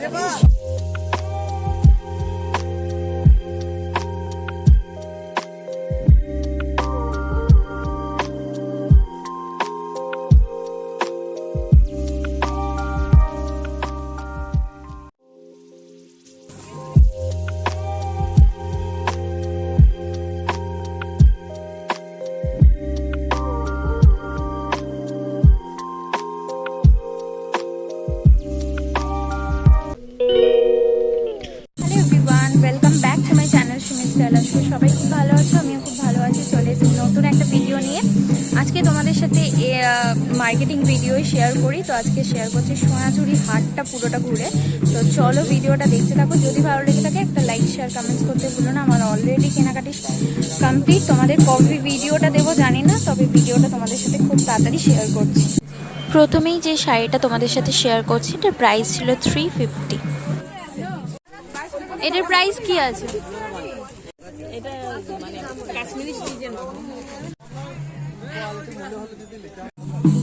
Hello marketing video share করি। তো আজকে শেয়ার করছি সোনাঝুরি হাটটা পুরোটা ঘুরে। তো চলো ভিডিওটা দেখতে থাকো। যদি ভালো লেগে থাকে একটা লাইক শেয়ার কমেন্টস করতে ভুলো না। আমার অলরেডি কেনাকাটি কমপ্লিট তোমাদের কবে ভিডিওটা দেবো জানি না। তবে ভিডিওটা তোমাদের সাথে খুব তাড়াতাড়ি শেয়ার করছি। প্রথমেই যে শাড়িটা তোমাদের সাথে শেয়ার করছি, এটার প্রাইস ছিল থ্রি ফিফটি এটার প্রাইস কি আছে?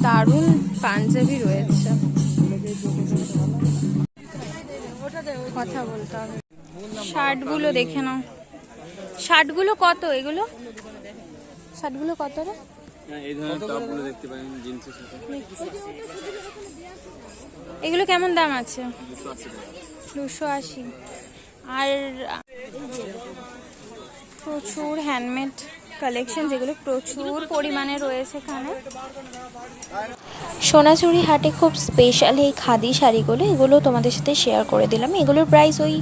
দারুণ পাঞ্জাবি রয়েছে। কথা বলতে হবে। শার্টগুলো দেখে নাও। শার্টগুলো কত এগুলো? শার্টগুলো কত রে? হ্যাঁ, এই ধরনের টপগুলো দেখতে পারেন জিন্সের সাথে। এগুলো কেমন দাম আছে? দুশো আশি আর প্রচুর হ্যান্ডমেড কালেকশন যেগুলো প্রচুর পরিমাণে রয়েছে এখানে। সোনাঝুরি হাটে খুব স্পেশাল এই খাদি শাড়িগুলো এগুলো তোমাদের সাথে শেয়ার করে দিলাম। এগুলোর প্রাইস ওই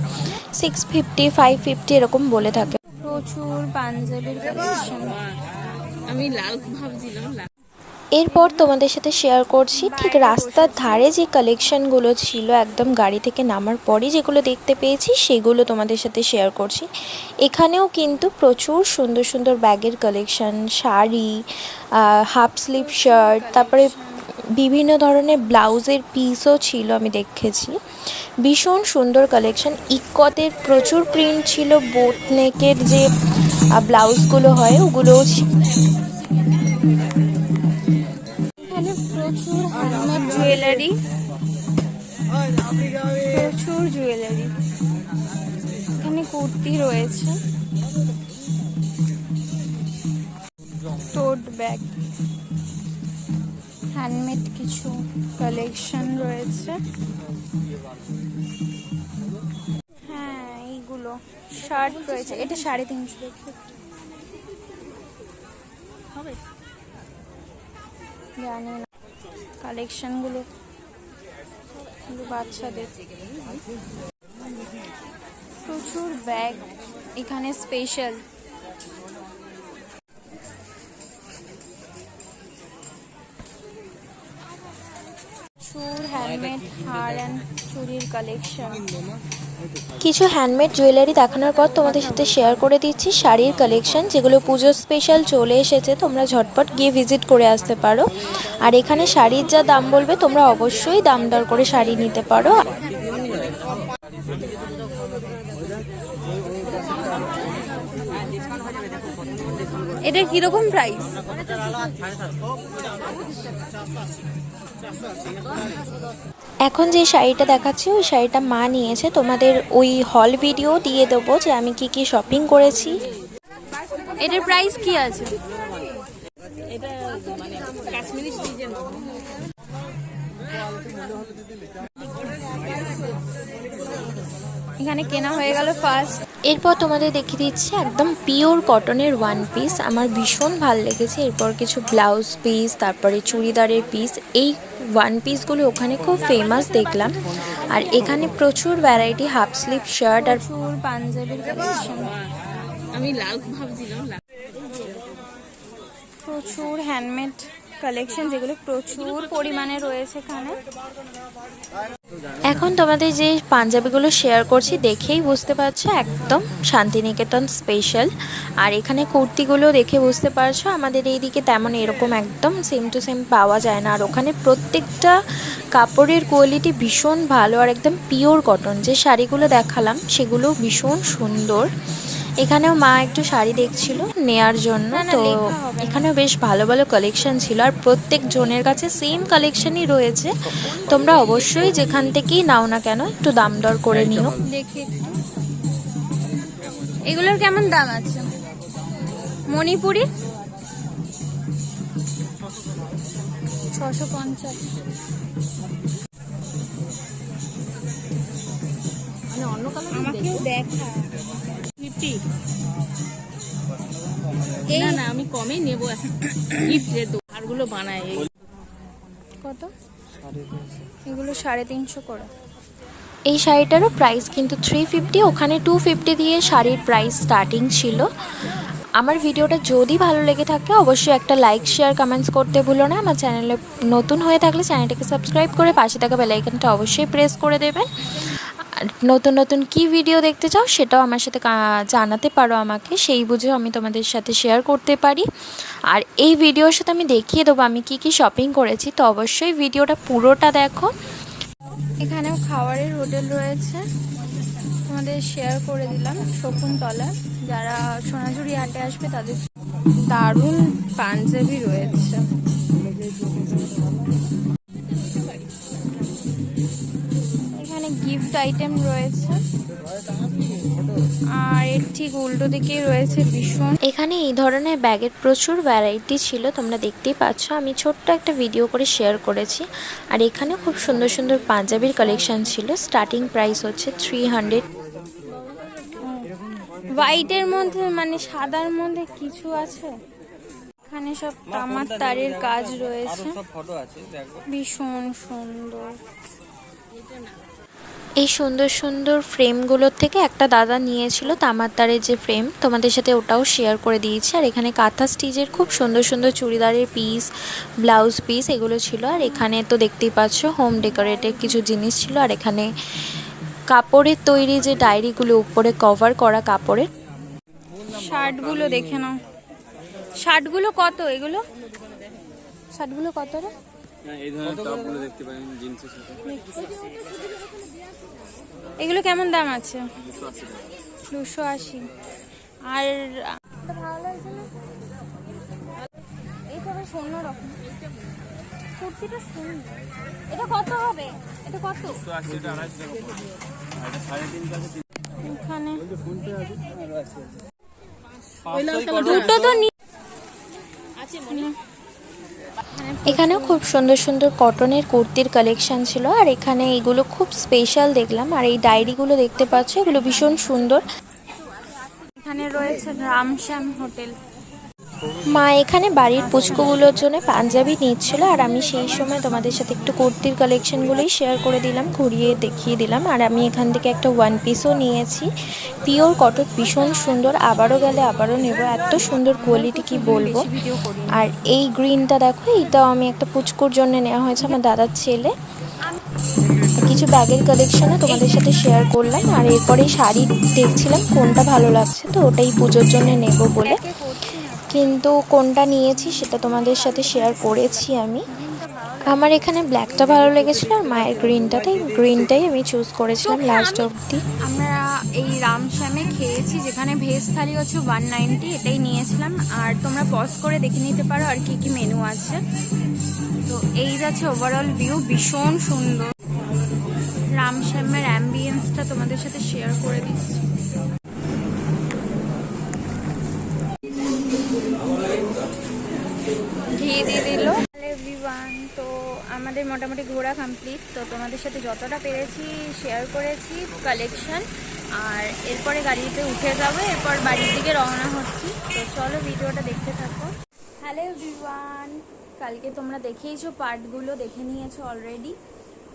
সিক্স ফিফটি ফাইভ ফিফটি এরকম বলে থাকে। প্রচুর পাঞ্জাবির কালেকশন আমি লাল ভাবছিলাম এরপর তোমাদের সাথে শেয়ার করছি, ঠিক রাস্তার ধারে যে কালেকশনগুলো ছিল, একদম গাড়ি থেকে নামার পরই যেগুলো দেখতে পেয়েছি, সেগুলো তোমাদের সাথে শেয়ার করছি। এখানেও কিন্তু প্রচুর সুন্দর সুন্দর ব্যাগের collection sari half sleeve shirt তারপরে বিভিন্ন ধরনের ব্লাউজের পিসও ছিল, আমি দেখেছি। ভীষণ সুন্দর কালেকশন ইকতের প্রচুর প্রিন্ট ছিল বোট নেকের যে ব্লাউজগুলো হয়, ওগুলোও ছিল কুর্তি রয়েছে। টোট ব্যাগ হ্যান্ডমেড কিছু কালেকশন রয়েছে। হ্যাঁ এইগুলো। শার্ট রয়েছে। এটা সাড়ে তিনশো হবে? জানি না। কালেকশনগুলো গুলো। বাচ্চাদের। প্রচুর ব্যাগ এখানে স্পেশাল কিছু হ্যান্ডমেড জুয়েলারি দেখানোর পর তোমাদের সাথে শেয়ার করে দিচ্ছি শাড়ির কালেকশন যেগুলো পুজো স্পেশাল চলে এসেছে, তোমরা ঝটপট গিয়ে ভিজিট করে আসতে পারো। আর এখানে শাড়ির যা দাম বলবে, তোমরা অবশ্যই দাম দর করে শাড়ি নিতে পারো। এটা কীরকম প্রাইস এখন যে শাড়িটা দেখাচ্ছি ওই শাড়িটা মা নিয়েছে। তোমাদের ওই হল ভিডিও দিয়ে দেবো যে আমি কি কি শপিং করেছি। এটার প্রাইস কি আছে? এটা মানে কাশ্মীরি এখানে কেনা হয়ে গেল ফার্স্ট এরপর তোমাদের দেখিয়ে দিচ্ছি একদম পিওর কটনের ওয়ান পিস আমার ভীষণ ভালো লেগেছে। এরপর কিছু ব্লাউজ পিস তারপরে চুড়িদারের পিস এই ওয়ান পিসগুলো ওখানে খুব ফেমাস দেখলাম। আর এখানে প্রচুর ভ্যারাইটি হাফ স্লিভ শার্ট আর প্রচুর পাঞ্জাবির আমি লাল ভাবছিলাম প্রচুর হ্যান্ডমেড কালেকশন যেগুলো প্রচুর পরিমাণে রয়েছে এখানে। এখন তোমাদের যে পাঞ্জাবিগুলো শেয়ার করছি, দেখেই বুঝতে পারছ, একদম শান্তিনিকেতন স্পেশাল আর এখানে কুর্তিগুলো দেখে বুঝতে পারছ, আমাদের এইদিকে তেমন এরকম একদম সেম টু সেম পাওয়া যায় না। আর ওখানে প্রত্যেকটা কাপড়ের কোয়ালিটি ভীষণ ভালো, আর একদম পিওর কটন যে শাড়িগুলো দেখালাম, সেগুলো ভীষণ সুন্দর। এখানেও মা একটু শাড়ি দেখছিল নেয়ার জন্য তো। এখানেও বেশ ভালো ভালো কালেকশন ছিল আর প্রত্যেক জনের কাছে সেম কালেকশনই রয়েছে। তোমরা অবশ্যই যেখান থেকেই নাও না কেন একটু দাম দর করে নিও। এগুলোর কেমন দাম আছে? মণিপুরি? ছশো পঞ্চাশ। মানে অন্য কালার আমাকেও দেখা। ফিফটি না না আমি কমে নেব এখন। গিফট দোকানগুলো বানায় এই। কত? এগুলো সাড়ে তিনশো করে। এই শাড়িটারও প্রাইস কিন্তু থ্রি ফিফটি ওখানে টু ফিফটি দিয়ে শাড়ির প্রাইস স্টার্টিং ছিল। আমার ভিডিওটা যদি ভালো লেগে থাকে অবশ্যই একটা লাইক শেয়ার কমেন্টস করতে ভুলো না। আমার চ্যানেলে নতুন হয়ে থাকলে চ্যানেলটাকে সাবস্ক্রাইব করে পাশে থাকা বেলাইকনটা অবশ্যই প্রেস করে দেবেন। নতুন নতুন কি ভিডিও দেখতে চাও সেটাও আমার সাথে জানাতে পারো আমাকে। সেই বুঝে আমি তোমাদের সাথে শেয়ার করতে পারি। আর এই ভিডিওর সাথে আমি দেখিয়ে দেবো আমি কি কি শপিং করেছি। তো অবশ্যই ভিডিওটা পুরোটা দেখো। এখানেও খাবারের হোটেল রয়েছে। তোমাদের শেয়ার করে দিলাম শকুন্তলা। যারা সোনাঝুরি হাটে আসবে তাদের দারুণ পাঞ্জাবি রয়েছে। এখানে আইটেম রয়েছে। আর এর ঠিক উল্টো দিকেই রয়েছে ভীষণ। এখানে এই ধরনের ব্যাগের প্রচুর ভ্যারাইটি ছিল তোমরা দেখতেই পাচ্ছ। আমি ছোট্ট একটা ভিডিও করে শেয়ার করেছি। আর এখানে খুব সুন্দর সুন্দর পাঞ্জাবির কালেকশন ছিল। স্টার্টিং প্রাইস হচ্ছে থ্রি হান্ড্রেড হোয়াইটের মধ্যে মানে সাদার মধ্যে কিছু আছে? এখানে সব তামার তারের কাজ রয়েছে। ফটো আছে দেখো। ভীষণ সুন্দর। এই সুন্দর সুন্দর ফ্রেমগুলোর থেকে একটা দাদা নিয়েছিল তামার তারের যে ফ্রেম তোমাদের সাথে ওটাও শেয়ার করে দিয়েছি। আর এখানে কাঁথা স্টিচের খুব সুন্দর সুন্দর চুড়িদারের পিস ব্লাউজ পিস এগুলো ছিল। আর এখানে তো দেখতেই পাচ্ছ হোম ডেকোরেটের কিছু জিনিস ছিল। আর এখানে কাপড়ের তৈরি যে ডায়েরিগুলো উপরে কভার করা কাপড়ের। শার্টগুলো দেখে নাও। শার্টগুলো কত এগুলো? শার্টগুলো কত রে? এই ধরনের টপগুলো দেখতে পারেন জিন্সের সাথে। এগুলো কেমন দাম আছে? দুশো আশি আর ভালো লাগছে বেশ অন্যরকম কুর্তিটা সুন্দর এটা কত হবে? এটা কত? এখানে। দুটো তো আছে মনে এখানেও খুব সুন্দর সুন্দর কটনের কুর্তির কালেকশন ছিল, আর এখানে এগুলো খুব স্পেশাল দেখলাম, আর এই ডায়েরিগুলো দেখতে পাচ্ছ, এগুলো ভীষণ সুন্দর। এখানে রয়েছে রামশ্যাম হোটেল। মা এখানে বাড়ির পুচকুগুলোর জন্য পাঞ্জাবি নিচ্ছিল আর আমি সেই সময় তোমাদের সাথে একটু কুর্তির কালেকশনগুলোই শেয়ার করে দিলাম, ঘুরিয়ে দেখিয়ে দিলাম। আর আমি এখান থেকে একটা ওয়ান পিসও নিয়েছি। পিওর কটন ভীষণ সুন্দর। আবারও গেলে আবারও নেব। এত সুন্দর কোয়ালিটি কি বলব? আর এই গ্রিনটা দেখো, এইটাও আমি একটা পুচকুর জন্য নেওয়া হয়েছে আমার দাদার ছেলে। কিছু ব্যাগের কালেকশনও তোমাদের সাথে শেয়ার করলাম। আর এরপরে শাড়ি দেখছিলাম, কোনটা ভালো লাগছে, তো ওটাই পুজোর জন্য নেব বলে। কিন্তু কোনটা নিয়েছি সেটা তোমাদের সাথে শেয়ার করেছি আমি। আমার এখানে ব্ল্যাকটা ভালো লেগেছিল আর মায়ের গ্রিনটা তাই গ্রিনটাই আমি চুজ করেছিলাম লাস্ট অবধি। আমরা এই রামশ্যামে খেয়েছি যেখানে ভেজ থালি হচ্ছে ওয়ান নাইনটি এটাই নিয়েছিলাম। আর তোমরা পজ করে দেখে নিতে পারো আর কি কি মেনু আছে। তো এই যাচ্ছে ওভারঅল ভিউ ভীষণ সুন্দর। রামশ্যামের অ্যাম্বিয়েন্সটা তোমাদের সাথে শেয়ার করে দিচ্ছি। ঘি দিয়ে দিল। তো আমাদের মোটামুটি ঘোরা কমপ্লিট তো তোমাদের সাথে যতটা পেরেছি শেয়ার করেছি কালেকশন আর এরপরে গাড়িতে উঠে যাব, এরপর বাড়ির দিকে রওনা হচ্ছি। তো চলো ভিডিওটা দেখতে থাকো। হ্যালো এভরিওয়ান কালকে তোমরা দেখেইছো পার্টগুলো, দেখে নিয়েছো অলরেডি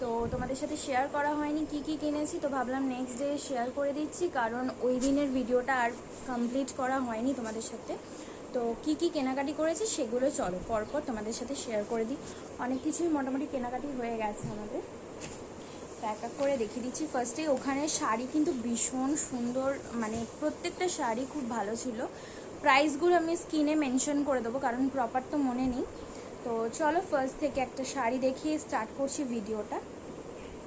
তো তোমাদের সাথে শেয়ার করা হয়নি, কি কি কিনেছি, তো ভাবলাম নেক্সট ডে শেয়ার করে দিচ্ছি, কারণ ওই দিনের ভিডিওটা আর কমপ্লিট করা হয়নি তোমাদের সাথে। তো কি কি কেনাকাটি করেছি সেগুলো চলো, পরপর তোমাদের সাথে শেয়ার করে দিই। অনেক কিছুই মোটামুটি কেনাকাটি হয়ে গেছে আমাদের। এক এক করে দেখিয়ে দিচ্ছি। ফার্স্টে ওখানে শাড়ি কিন্তু ভীষণ সুন্দর মানে প্রত্যেকটা শাড়ি খুব ভালো ছিল। প্রাইসগুলো আমি স্ক্রিনে মেনশন করে দেবো, কারণ প্রপার তো মনে নেই। তো চলো ফার্স্ট থেকে একটা শাড়ি দেখিয়ে স্টার্ট করছি ভিডিওটা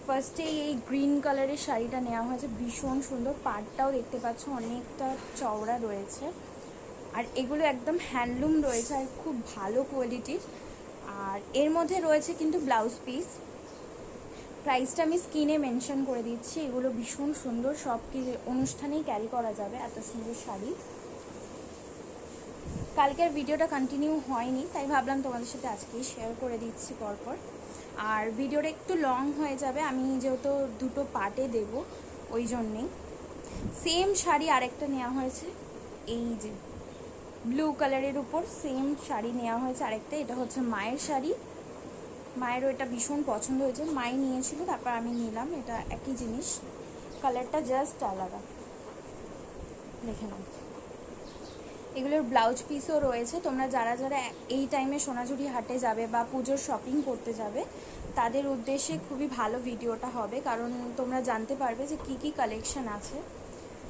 ফার্স্টেই এই গ্রিন কালারের শাড়িটা নেওয়া হয়েছে, ভীষণ সুন্দর। পাড়টাও দেখতে পাচ্ছ, অনেকটা চওড়া রয়েছে। আর এগুলো একদম হ্যান্ডলুম রয়েছে আর খুব ভালো কোয়ালিটির আর এর মধ্যে রয়েছে কিন্তু ব্লাউজ পিস প্রাইসটা আমি স্ক্রিনে মেনশন করে দিচ্ছি। এগুলো ভীষণ সুন্দর। সব কি অনুষ্ঠানেই ক্যারি করা যাবে এত সুন্দর শাড়ি। কালকের ভিডিওটা কন্টিনিউ হয়নি, তাই ভাবলাম তোমাদের সাথে আজকেই শেয়ার করে দিচ্ছি পরপর। আর ভিডিওটা একটু লং হয়ে যাবে। আমি যেহেতু দুটো পার্টে দেব, ওই জন্যেই। সেম শাড়ি আরেকটা নেওয়া হয়েছে। এই যে ব্লু কালারের উপর সেম শাড়ি নেওয়া হয়েছে আরেকটা, এটা হচ্ছে মায়ের শাড়ি। মায়েরও এটা ভীষণ পছন্দ হয়েছে। মাই নিয়েছিল, তারপর আমি নিলাম, এটা একই জিনিস। কালারটা জাস্ট আলাদা। দেখে নাও। এগুলোর ব্লাউজ পিসও রয়েছে। তোমরা যারা যারা এই টাইমে সোনাঝুরি হাটে যাবে বা পুজোর শপিং করতে যাবে, তাদের উদ্দেশ্যে খুবই ভালো ভিডিওটা হবে। কারণ তোমরা জানতে পারবে যে কি কি কালেকশন আছে।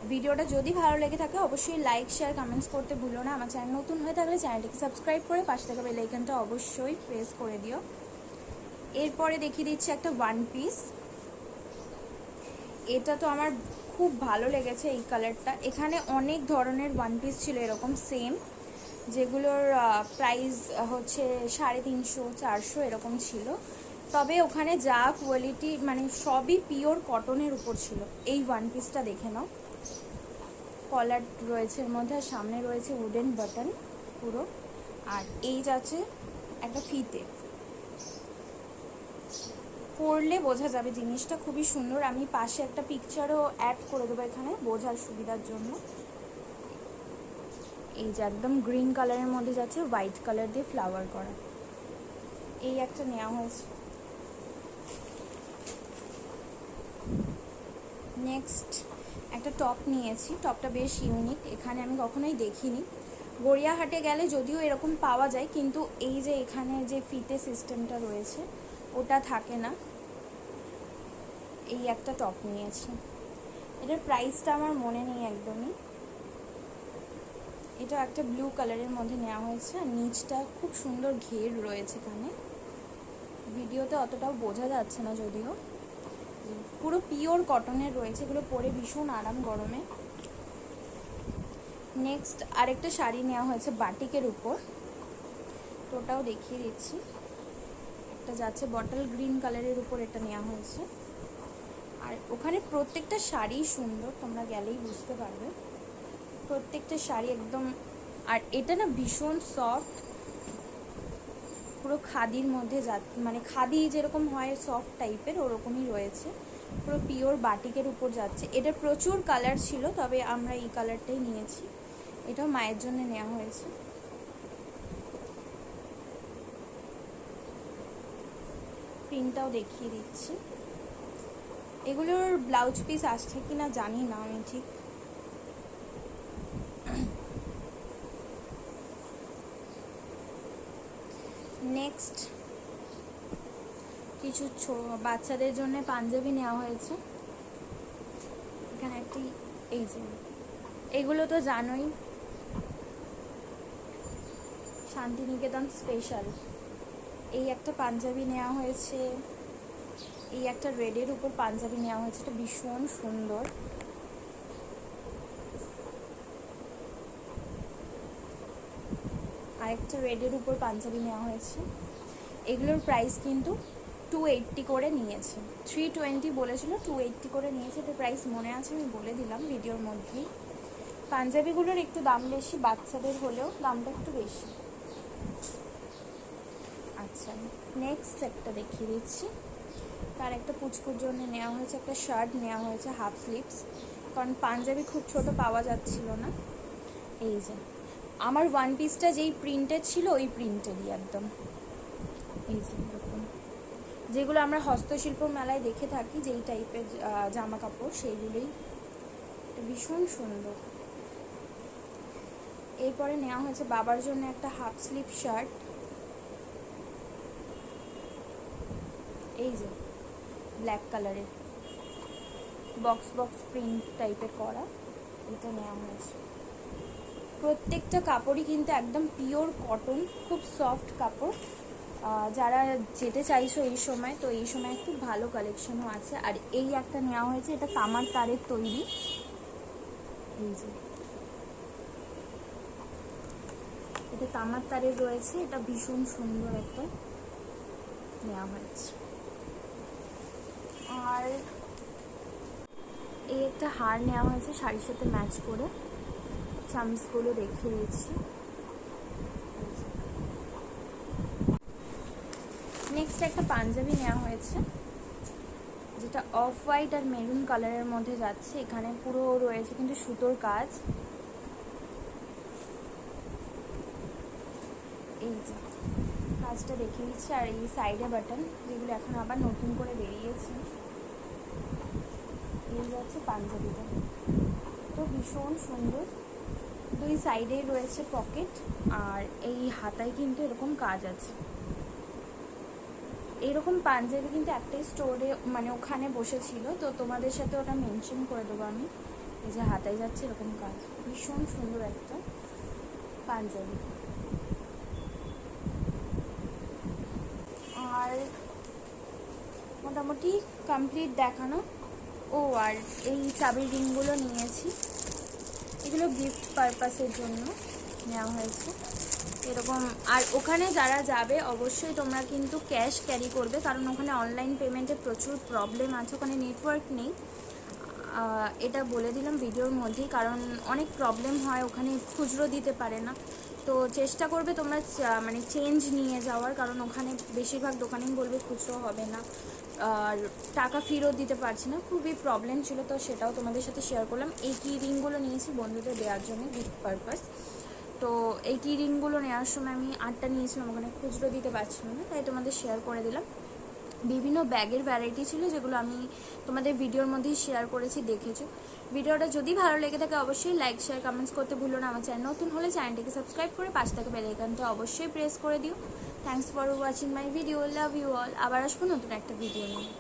ভিডিওটা যদি ভালো লেগে থাকে, অবশ্যই লাইক শেয়ার কমেন্টস করতে ভুলো না। আমার চ্যানেল নতুন হয়ে থাকলে চ্যানেলটিকে সাবস্ক্রাইব করে পাশে থাকা বেল আইকনটা অবশ্যই প্রেস করে দিও। এরপরে দেখিয়ে দিচ্ছি একটা ওয়ান পিস এটা তো আমার খুব ভালো লেগেছে এই কালারটা এখানে অনেক ধরনের ওয়ান পিস ছিল এরকম সেম যেগুলোর প্রাইস হচ্ছে সাড়ে তিনশো, চারশো এরকম ছিল। তবে ওখানে যা কোয়ালিটি মানে সবই পিওর কটনের উপর ছিল। এই ওয়ান পিসটা দেখে নাও। কলার রয়েছে, এর মধ্যে আর সামনে রয়েছে উডেন বাটন পুরো। আর এই যাচ্ছে একটা ফিতে। পরলে বোঝা যাবে জিনিসটা খুবই সুন্দর। আমি পাশে একটা পিকচারও অ্যাড করে দেবো এখানে বোঝার সুবিধার জন্য। এই যে একদম গ্রিন কালারের মধ্যে যাচ্ছে হোয়াইট কালার দিয়ে ফ্লাওয়ার করা। এই একটা নেওয়া হয়েছে। নেক্সট একটা টপ নিয়েছি, টপটা বেশ ইউনিক এখানে আমি কখনোই দেখিনি। গড়িয়াহাটে গেলে যদিও এরকম পাওয়া যায়, কিন্তু এই যে এখানে যে ফিতে সিস্টেমটা রয়েছে, ওটা থাকে না। এই একটা টপ নিয়েছি। এটার প্রাইসটা আমার মনে নেই একদমই। এটা একটা ব্লু কালারের মধ্যে নেওয়া হয়েছে, আর নিচটা খুব সুন্দর ঘের রয়েছে এখানে। ভিডিওতে অতটাও বোঝা যাচ্ছে না যদিও। পুরো পিওর কটনের রয়েছে, এগুলো পরে ভীষণ আরাম গরমে। নেক্সট আরেকটা শাড়ি নেওয়া হয়েছে বাটিকের উপর। তো ওটাও দেখিয়ে দিচ্ছি। একটা যাচ্ছে বটল গ্রিন কালারের উপর এটা নেওয়া হয়েছে। আর ওখানে প্রত্যেকটা শাড়ি সুন্দর, তোমরা গেলেই বুঝতে পারবে। প্রত্যেকটা শাড়ি একদম, আর এটা না ভীষণ সফট পুরো খাদির মধ্যে যা মানে খাদি যেরকম হয় সফট টাইপের ওরকমই রয়েছে। পুরো পিওর বাটিকের উপর যাচ্ছে। এটা প্রচুর কালার ছিল, তবে আমরা এই কালারটাই নিয়েছি। এটাও মায়ের জন্য নেওয়া হয়েছে। প্রিন্টটাও দেখিয়ে দিচ্ছি। এগুলোর ব্লাউজ পিস আসছে কি না জানি না আমি ঠিক। নেক্সট কিছু বাচ্চাদের জন্য পাঞ্জাবি নেওয়া হয়েছে। এখানে একটি, এই যে, এগুলো তো জানোই। শান্তিনিকেতন স্পেশাল এই একটা পাঞ্জাবি নেওয়া হয়েছে। এই একটা রেডের উপর পাঞ্জাবি নেওয়া হয়েছে। এটা ভীষণ সুন্দর। আরেকটা রেডের উপর পাঞ্জাবি নেওয়া হয়েছে। এগুলোর প্রাইস কিন্তু টু এইট্টি করে নিয়েছে। থ্রি টোয়েন্টি বলেছিল টু এইট্টি করে নিয়েছে। তো প্রাইস মনে আছে, আমি বলে দিলাম ভিডিওর মধ্যেই। পাঞ্জাবিগুলোর একটু দাম বেশি, বাচ্চাদের হলেও দামটা একটু বেশি। আচ্ছা নেক্সট একটা দেখিয়ে দিচ্ছি। তার একটা পুচকুর জন্য নেওয়া হয়েছে, একটা শার্ট নেওয়া হয়েছে হাফ স্লিভস কারণ পাঞ্জাবি খুব ছোট পাওয়া যাচ্ছিল না। এই যে, আমার ওয়ান পিসটা যেই প্রিন্টের ছিল, ওই প্রিন্টেরই একদম। এই যে যেগুলো আমরা হস্তশিল্প মেলায় দেখে থাকি, যেই টাইপের জামা কাপড় সেইগুলোই ভীষণ সুন্দর। এরপরে নেওয়া হয়েছে বাবার জন্য একটা হাফ স্লিপ শার্ট এই যে ব্ল্যাক কালারের বক্স বক্স প্রিন্ট টাইপের করা, এটা নেওয়া হয়েছে। প্রত্যেকটা কাপড়ই কিন্তু একদম পিওর কটন খুব সফট কাপড়। যারা যেতে চাইছো এই সময়, তো এই সময় খুব ভালো কালেকশনও আছে। আর এই একটা নেওয়া হয়েছে, এটা তামার তারের তৈরি। এটা তামার তারের রয়েছে, এটা ভীষণ সুন্দর একটা নেওয়া হয়েছে। আর এই একটা হার নেওয়া হয়েছে, শাড়ির সাথে ম্যাচ করে। চামচগুলো দেখিয়ে দিচ্ছি। নেক্সট একটা পাঞ্জাবি নেওয়া হয়েছে, যেটা অফ হোয়াইট আর মেরুন কালারের মধ্যে যাচ্ছে। এখানে পুরো রয়েছে কিন্তু সুতোর কাজ। এই যে, কাজটা দেখে দিচ্ছি। আর এই সাইডে বাটন যেগুলো এখন আবার নতুন করে বেরিয়েছে, এই যাচ্ছে পাঞ্জাবিটা। তো ভীষণ সুন্দর। দুই সাইডেই রয়েছে পকেট আর এই হাতায় কিন্তু এরকম কাজ আছে। এরকম পাঞ্জাবি কিন্তু একটাই স্টোরে মানে ওখানে বসেছিল। তো তোমাদের সাথে ওটা মেনশন করে দেবো আমি। এই যে হাতায় যাচ্ছে এরকম কাজ। ভীষণ সুন্দর একটা পাঞ্জাবি। আর মোটামুটি কমপ্লিট দেখানো। ও, আর এই চাবির রিংগুলো নিয়েছি। এগুলো গিফট পারপাসের জন্য নেওয়া হয়েছে। এরকম, আর ওখানে যারা যাবে, অবশ্যই তোমরা কিন্তু ক্যাশ ক্যারি করবে, কারণ ওখানে অনলাইন পেমেন্টে প্রচুর প্রবলেম আছে, ওখানে নেটওয়ার্ক নেই। এটা বলে দিলাম ভিডিওর মধ্যেই, কারণ অনেক প্রবলেম হয়, ওখানে খুচরো দিতে পারে না। তো চেষ্টা করবে তোমরা মানে চেঞ্জ নিয়ে যাওয়ার, কারণ ওখানে বেশিরভাগ দোকানেই বলবে খুচরো হবে না। আর টাকা ফেরত দিতে পারছি না, খুবই প্রবলেম ছিল, তো সেটাও তোমাদের সাথে শেয়ার করলাম। এই কি রিংগুলো নিয়েছি, বন্ধুদের দেওয়ার জন্য গিফট পারপাস তো এই কি রিংগুলো নেওয়ার সময় আমি আটটা নিয়েছিলাম, ওখানে খুচরো দিতে পারছিলাম না, তাই তোমাদের শেয়ার করে দিলাম। বিভিন্ন ব্যাগের ভ্যারাইটি ছিল যেগুলো আমি তোমাদের ভিডিওর মধ্যেই শেয়ার করেছি, দেখেছ। ভিডিওটা যদি ভালো লেগে থাকে অবশ্যই লাইক শেয়ার কমেন্টস করতে ভুলো না। আমার চ্যানেল নতুন হলে চ্যানেলটিকে সাবস্ক্রাইব করে পাশে থাকা বেল আইকনটা অবশ্যই প্রেস করে দিও। Thanks for watching my video love you all আবার আসব নতুন একটা ভিডিও নিয়ে।